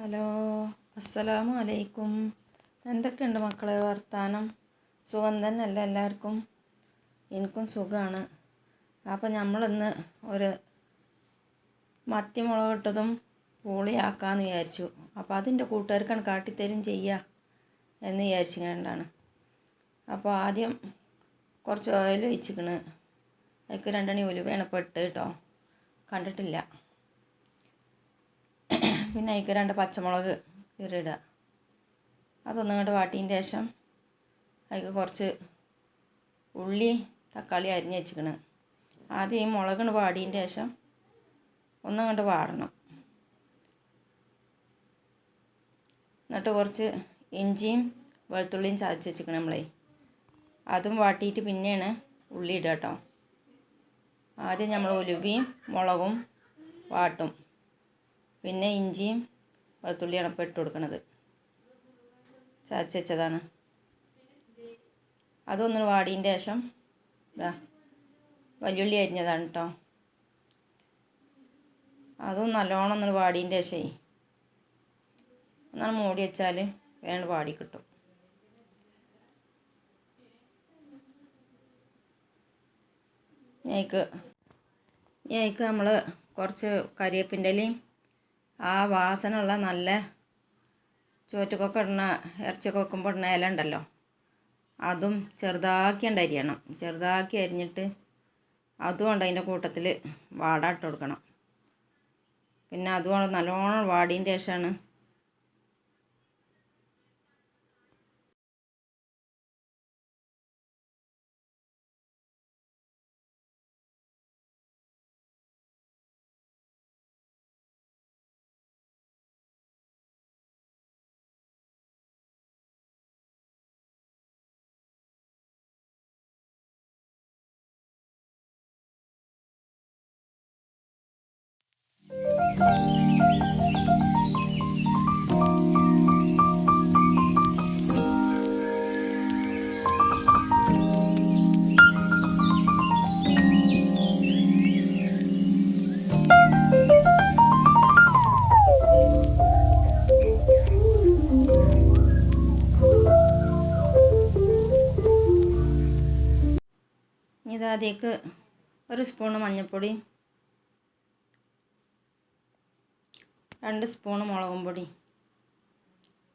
Hello അസ്സലാമു അലൈക്കും. എന്തൊക്കെയുണ്ട് മക്കളെ വർത്താനം? സുഖം തന്നെയല്ല എല്ലാവർക്കും? എനിക്കും സുഖമാണ് അപ്പം നമ്മളിന്ന് ഒരു മത്തി മുളകിട്ടതും പൂളിയാക്കാമെന്ന് വിചാരിച്ചു. അപ്പോൾ അതിന്റെ കൂട്ടുകാർക്കാണ് കാട്ടിത്തരും ചെയ്യുക എന്ന് വിചാരിച്ചു കണ്ടാണ് അപ്പോൾ ആദ്യം കുറച്ച് ഓയിൽ ഒഴിച്ചിക്കണ്. അതിക്ക് രണ്ടണി ഇട്ട് കേട്ടോ കണ്ടിട്ടില്ല. പിന്നെ അതിലേക്ക് രണ്ട് പച്ചമുളക് കീറിയിടുക. അതൊന്നും ഇങ്ങോട്ട് വാട്ടിയ ശേഷം അതിലേക്ക് കുറച്ച് ഉള്ളി തക്കാളി അരിഞ്ഞ് വെച്ചിക്കണ്. ആദ്യം ഈ മുളകിന് വാടിയതിന്റെ ശേഷം ഒന്നങ്ങോട്ട് വാടണം. എന്നിട്ട് കുറച്ച് ഇഞ്ചിയും വെളുത്തുള്ളിയും ചതച്ച് വെച്ചിക്കണം നമ്മളെ. അതും വാട്ടിയിട്ട് പിന്നെയാണ് ഉള്ളി ഇടുക കേട്ടോ ആദ്യം നമ്മൾ ഉലുവയും മുളകും വാട്ടും. പിന്നെ ഇഞ്ചിയും വെളുത്തുള്ളിയാണ് ഇപ്പോൾ ഇട്ട് കൊടുക്കുന്നത് ചതച്ച് വെച്ചതാണ്. അതൊന്ന് വാടിയതിന്റെ ശേഷം ഇതാ വലിയുള്ളി അരിഞ്ഞതാണ് കേട്ടോ അതും നല്ലോണം ഒന്ന് വാടിയതിന്റെ ശേഷമേ ഒന്നാണ് മൂടി വെച്ചാൽ വേണ്ട വാടി കിട്ടും. ഞേക്ക് ഞേക്ക് നമ്മൾ കുറച്ച് കരിയേപ്പിന്റെ ഇലയും ആ വാസനയുള്ള നല്ല ചോറ്റക്കൊക്കെ ഇടുന്ന ഇറച്ചിയൊക്കെ വെക്കുമ്പോൾ ഇടുന്ന ഇല ഉണ്ടല്ലോ അതും ചെറുതാക്കി ഉണ്ട് അരിയണം. ചെറുതാക്കി അരിഞ്ഞിട്ട് അതുകൊണ്ട് അതിന്റെ കൂട്ടത്തിൽ വാടാട്ട് കൊടുക്കണം. പിന്നെ അതുകൊണ്ട് നല്ലോണം വാടിയതിന്റെ ശേഷമാണ് ഇതാദ്യേക്ക് ഒരു സ്പൂണ് മഞ്ഞൾപ്പൊടി രണ്ട് സ്പൂണ് മുളകും പൊടി.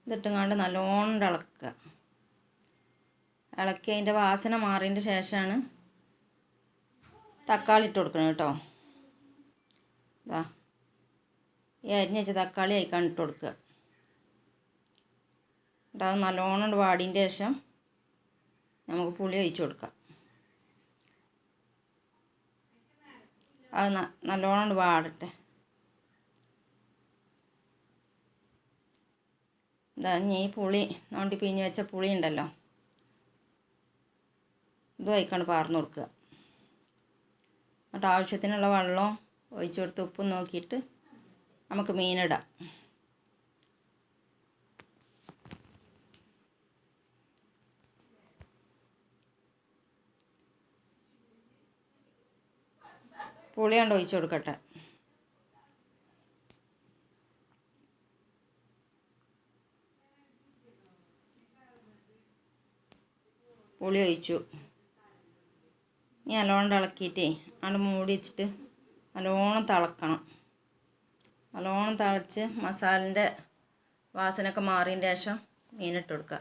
ഇതിട്ടുങ്ങാണ്ട് നല്ലോണം ഇളക്കുക. ഇളക്കി അതിന്റെ വാസന മാറിയതിന്റെ ശേഷമാണ് തക്കാളി ഇട്ട് കൊടുക്കണം കേട്ടോ. ഇതാ ഈ അരിഞ്ഞ് വെച്ച തക്കാളി അയക്കാൻ ഇട്ട് കൊടുക്കുക. എന്നിട്ട് അത് നല്ലോണം വാടിയതിന്റെ ശേഷം നമുക്ക് പുളി ഒഴിച്ചു കൊടുക്കാം. അത് നല്ലോണം വാടട്ടെ. ഇതാ ഇനി ഈ പുളി നോണ്ടി പിഞ്ഞ് വെച്ച പുളി ഉണ്ടല്ലോ. ഇത് വയ്ക്കാണ് പാർന്ന് കൊടുക്കുക. എന്നിട്ട് ആവശ്യത്തിനുള്ള വെള്ളം ഒഴിച്ചു കൊടുത്ത് ഉപ്പും നോക്കിയിട്ട് നമുക്ക് മീനിടാം. പുളിയാണ്ട് ഒഴിച്ചു കൊടുക്കട്ടെ. പുളി ഒഴിച്ചു. ഇനി നല്ലോണം ഇളക്കിയിട്ടേ അവിടെ മൂടി വെച്ചിട്ട് നല്ലോണം തിളക്കണം. നല്ലോണം തിളച്ച് മസാലന്റെ വാസനയൊക്കെ മാറിയതിന് ശേഷം മീനിട്ട് കൊടുക്കുക.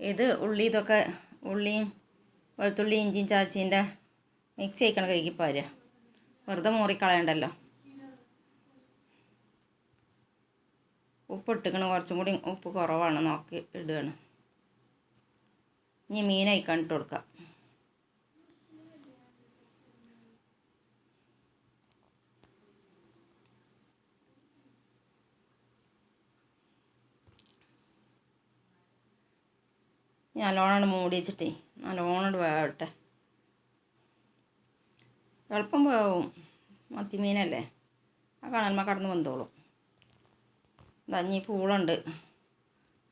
ഇത് ഉള്ളി ഇതൊക്കെ ഉള്ളിയും വെളുത്തുള്ളി ഇഞ്ചിയും ചാച്ചീന്റെ മിക്സ് ചെയ്യിക്കണം കൈക്ക് പോരുക വെറുതെ മൂറിക്കളയണ്ടല്ലോ. ഉപ്പ് ഇട്ടിക്കണം കുറച്ചും കൂടി ഉപ്പ് കുറവാണ്. നോക്കി ഇടുകയാണ്. ഇനി മീൻ അയക്കാൻ ഇട്ട് കൊടുക്കാം. നല്ലോണം മൂടി വെച്ചിട്ടേ നല്ലോണം വേവട്ടെ. എളുപ്പം വേവും മത്തിമീനല്ലേ? ആ കണൽമ കടന്ന് വന്നോളും ഇതഞ്ഞി പൂളുണ്ട്.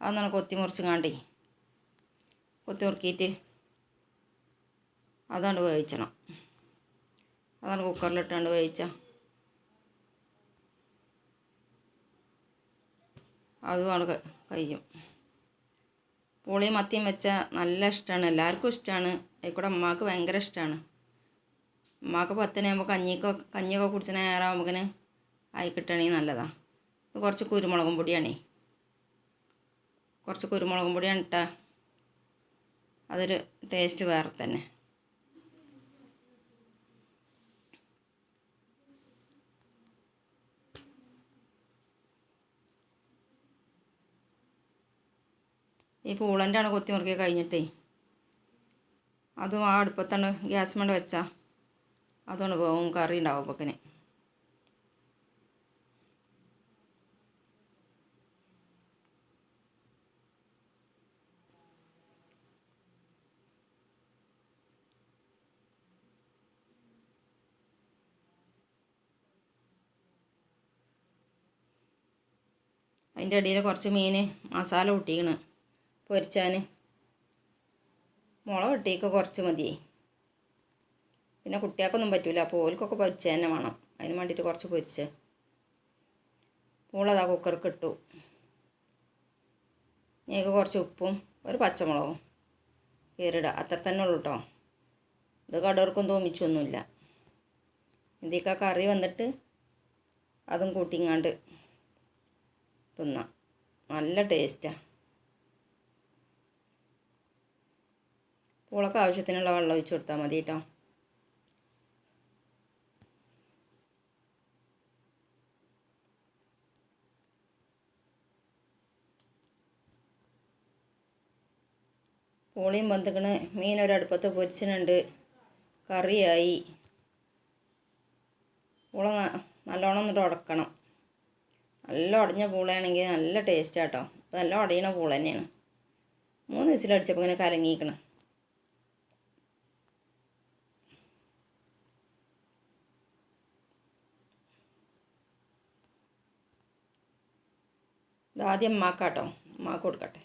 അതൊന്നാണ് കൊത്തി മുറിച്ചുങ്ങാണ്ടേ കൊത്തി മുറുക്കിയിട്ട് അതാണ് വേവിച്ചണം. അതാണ് കുക്കറിലിട്ടാണ്ട് വേവിച്ച. അതും അവിടെ കഴിയും. പൂളിയും മത്തിയും വെച്ചാൽ നല്ല ഇഷ്ടമാണ് എല്ലാവർക്കും ഇഷ്ടമാണ് അതിൽക്കൂടെ അമ്മാക്ക് ഭയങ്കര ഇഷ്ടമാണ് ഉമ്മാക്ക് പത്തനാകുമ്പോൾ കഞ്ഞിക്ക് കഞ്ഞിയൊക്കെ കുടിച്ച നേരമാകുമ്പോക്കിന് ആയി കിട്ടണമെങ്കിൽ നല്ലതാണ് കുറച്ച് കുരുമുളകും പൊടിയാണേ. കുറച്ച് കുരുമുളകും പൊടിയാണ് ഇട്ടാ അതൊരു ടേസ്റ്റ് വേറെ തന്നെ. ഈ പൂളന്റെ ആണ് കൊത്തി മുറുക്കി കഴിഞ്ഞിട്ടേ. അതും ആ അടുപ്പത്താണ് ഗ്യാസ് മണ്ട വെച്ചാൽ അതുകൊണ്ട് വേവും കറി ഉണ്ടാവും അപ്പക്കിന്. അതിന്റെ ഇടയിൽ കുറച്ച് മീൻ മസാല കൂട്ടിക്കണ്. പൊരിച്ചാൻ മുളക് ഇട്ടിക്ക് കുറച്ച് മതിയേ. പിന്നെ കുട്ടികൾക്കൊന്നും പറ്റില്ല അപ്പോൾ ഓൽക്കൊക്കെ പൊരിച്ച തന്നെ വേണം. അതിന് വേണ്ടിയിട്ട് കുറച്ച് പൊരിച്ച്. പൂളതാ കുക്കർക്ക് ഇട്ടു. ഞങ്ങൾക്ക് കുറച്ച് ഉപ്പും ഒരു പച്ചമുളകും കീറിടുക അത്ര തന്നെ ഉള്ളൂ കേട്ടോ ഇത് കടവർക്കും തോമിച്ചൊന്നുമില്ല. ഇതിക്ക കറി വന്നിട്ട് അതും കൂട്ടിങ്ങാണ്ട് തിന്നാം. നല്ല ടേസ്റ്റാണ് പൂളക്ക് ആവശ്യത്തിനുള്ള വെള്ളം ഒഴിച്ചു കൊടുത്താൽ മതി കേട്ടോ പൂളിയും വന്നിക്കണ്. മീൻ ഒരടുപ്പത്ത് പൊരിച്ചിട്ടുണ്ട്. കറിയായി. പൂള നല്ലോണം ഒന്നിട്ട് ഉടക്കണം. നല്ല ഉടഞ്ഞ പൂളയാണെങ്കിൽ നല്ല ടേസ്റ്റ് ആട്ടോ. നല്ല ഉടയണ പൂള തന്നെയാണ്. മൂന്ന് വിസിലടിച്ചപ്പോൾ ഇങ്ങനെ കലങ്ങിയിരിക്കണം ഇതാദ്യം അമ്മാക്കാട്ടോ മാക്ക് കൊടുക്കട്ടെ.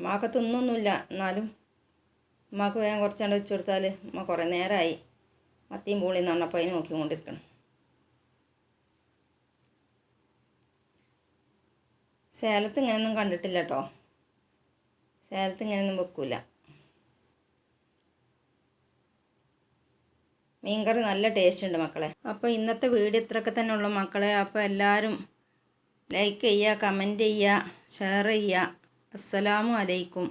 അമ്മാക്ക് തിന്നൊന്നുമില്ല. എന്നാലും ഉമ്മാക്ക് വേഗം കുറച്ചാണ്ട് വെച്ച് കൊടുത്താൽ ഉമ്മ കുറേ നേരമായി മത്തിയും പൂളിയും നന്നപ്പോൾ അതിന് നോക്കിക്കൊണ്ടിരിക്കണം. സേലത്ത് ഇങ്ങനെയൊന്നും കണ്ടിട്ടില്ല കേട്ടോ സേലത്ത് ഇങ്ങനെയൊന്നും വെക്കൂല. മീൻകറി നല്ല ടേസ്റ്റ് ഉണ്ട് മക്കളെ. അപ്പോൾ ഇന്നത്തെ വീഡിയോ ഇത്രയൊക്കെ തന്നെ ഉള്ളൂ മക്കളെ. അപ്പോൾ എല്ലാവരും ലൈക്ക് ചെയ്യുക കമന്റ് ചെയ്യുക ഷെയർ ചെയ്യുക. അസ്സലാമു അലൈക്കും.